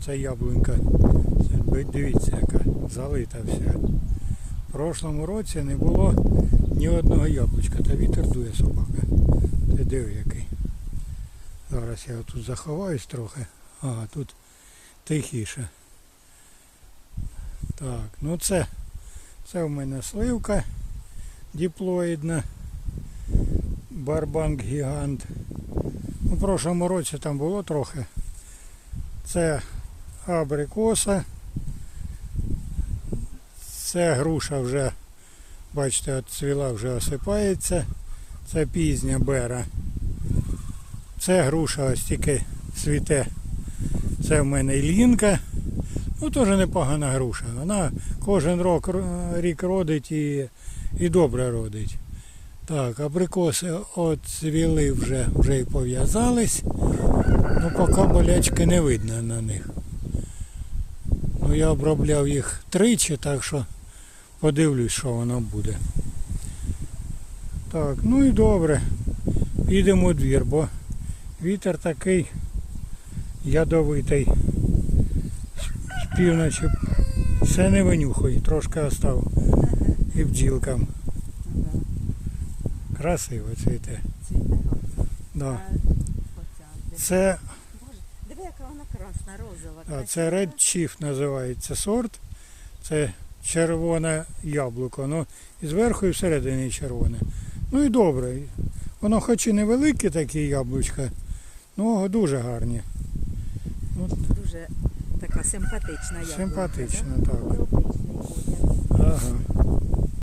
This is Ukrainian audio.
Оце яблунька. Дивіться, яка залита вся. В прошлому році не було ні одного яблучка, та вітер дує собака. Ти диви який. Зараз я тут заховаюсь трохи. Ага, тут тихіше. Так, ну це, це в мене сливка диплоїдна. Барбанк гігант. У прошлому році там було трохи. Це абрикоса. Це груша вже, бачите, от цвіла вже осипається. Це пізня бера. Це груша ось тільки цвіте. Це в мене ілінка. Ну, теж непогана груша. Вона кожен рок, рік родить і, і добре родить. Так, абрикоси оцвіли вже, вже і пов'язались. Ну, поки болячки не видно на них. Ну, я обробляв їх тричі, так що подивлюсь, що воно буде. Так, ну і добре. Підемо у двір, бо вітер такий ядовитий. З півночі все не винюхай, трошки остав і бджілкам. Красиво цвіте. Да. Це, Диви, яка вона красна, розова. а, це Red Chief називається сорт. Це червоне яблуко. Ну, і зверху і всередині червоне. Ну і добре. Воно хоч і невелике такі яблучка, ну дуже гарні. Дуже така симпатична яблука. Симпатично, да? так. Ага.